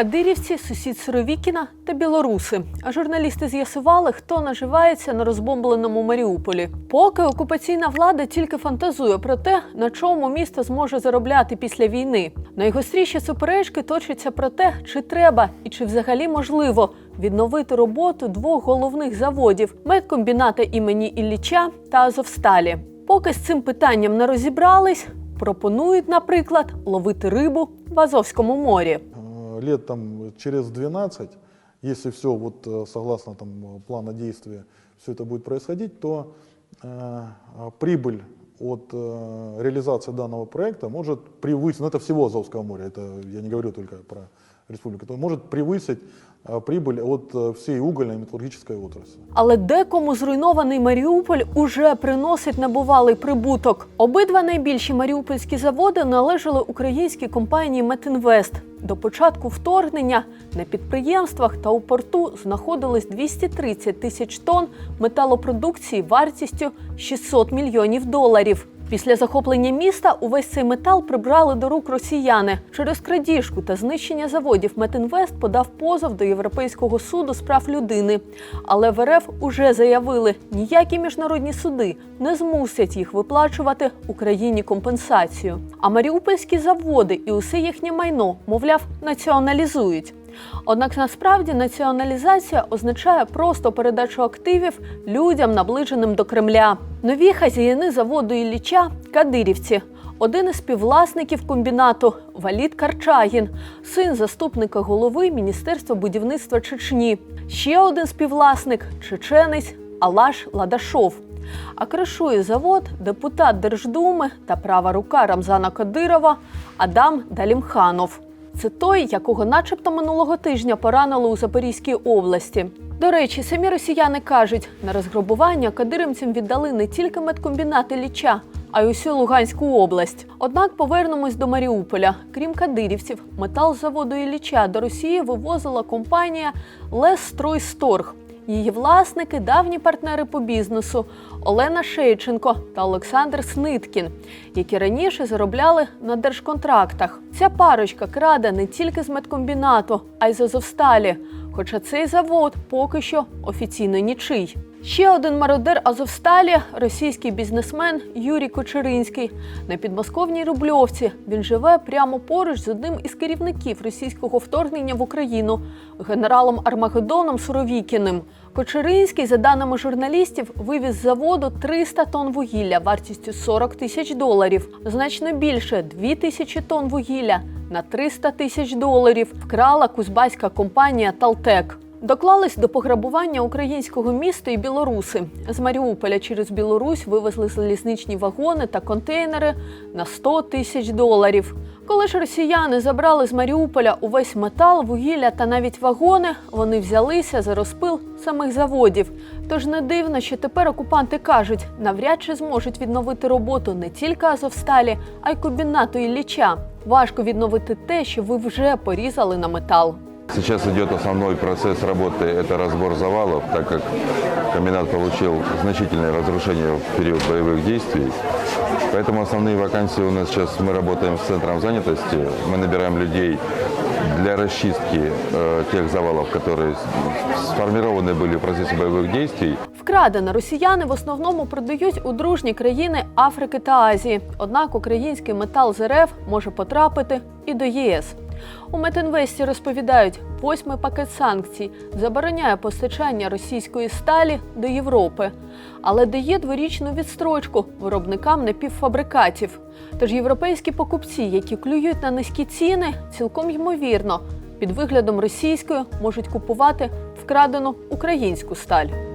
Кадирівці, сусід Суровікіна та білоруси. А журналісти з'ясували, хто наживається на розбомбленому Маріуполі. Поки окупаційна влада тільки фантазує про те, на чому місто зможе заробляти після війни. Найгостріші суперечки точаться про те, чи треба і чи взагалі можливо відновити роботу двох головних заводів медкомбіната імені Ілліча та Азовсталі. Поки з цим питанням не розібрались, пропонують, наприклад, ловити рибу в Азовському морі. Лет там через 12, если все вот э, согласно там э, плана действия, все это будет происходить, то э, а, прибыль от э, реализации данного проекта может превысить, ну это всего Азовского моря, это я не говорю только про республику, то может превысить э, прибыль от э, всей угольной и металлургической отрасли. Але декому зруйнований Маріуполь уже приносить небувалий прибуток. Обидва найбільші маріупольські заводи належали українській компанії Метінвест. До початку вторгнення на підприємствах та у порту знаходилось 230 тисяч тонн металопродукції вартістю 600 мільйонів доларів. Після захоплення міста увесь цей метал прибрали до рук росіяни. Через крадіжку та знищення заводів Метінвест подав позов до Європейського суду з прав людини. Але в РФ уже заявили, ніякі міжнародні суди не змусять їх виплачувати Україні компенсацію. А маріупольські заводи і усе їхнє майно, мовляв, націоналізують. Однак насправді націоналізація означає просто передачу активів людям, наближеним до Кремля. Нові хазяїни заводу Ілліча – кадирівці. Один із співвласників комбінату Валід Карчагін, син заступника голови Міністерства будівництва Чечні. Ще один співвласник чеченець Алаш Ладашов. А кришує завод депутат Держдуми та права рука Рамзана Кадирова Адам Далімханов. Це той, якого начебто минулого тижня поранили у Запорізькій області. До речі, самі росіяни кажуть, на розграбування кадиримцям віддали не тільки медкомбінати Ліча, а й усю Луганську область. Однак повернемось до Маріуполя. Крім кадирівців, метал заводу заводу Ілліча до Росії вивозила компанія Лесстройсторг. Її власники давні партнери по бізнесу Олена Шейченко та Олександр Сниткін, які раніше заробляли на держконтрактах. Ця парочка краде не тільки з медкомбінату, а й з Азовсталі. Хоча цей завод поки що офіційно нічий. Ще один мародер Азовсталі російський бізнесмен Юрій Кочеринський. На підмосковній Рубльовці він живе прямо поруч з одним із керівників російського вторгнення в Україну генералом Армагеддоном Суровікіним. Кочеринський, за даними журналістів, вивіз з заводу 300 тонн вугілля вартістю 40 тисяч доларів. Значно більше 2 тисячі тонн вугілля на 300 тисяч доларів вкрала кузбаська компанія Талтек. Доклались до пограбування українського міста і білоруси. З Маріуполя через Білорусь вивезли залізничні вагони та контейнери на 100 тисяч доларів. Коли ж росіяни забрали з Маріуполя увесь метал, вугілля та навіть вагони, вони взялися за розпил самих заводів. Тож не дивно, що тепер окупанти кажуть, навряд чи зможуть відновити роботу не тільки Азовсталі, а й комбінату Ілліча. Важко відновити те, що ви вже порізали на метал. Сейчас идет основной процесс работы, это разбор завалов, так как комбинат получил значительное разрушение в период боевых действий. Поэтому основные вакансии у нас сейчас, мы работаем с центром занятости, мы набираем людей для расчистки э, тех завалов, которые сформированы были в процессе боевых действий. Вкрадене росіяни в основному продають у дружні країни Африки та Азії. Однак український метал з РФ може потрапити і до ЄС. У Метинвесті розповідають, восьмий пакет санкцій забороняє постачання російської сталі до Європи, але дає дворічну відстрочку виробникам напівфабрикатів. Тож європейські покупці, які клюють на низькі ціни, цілком ймовірно, під виглядом російської можуть купувати вкрадену українську сталь.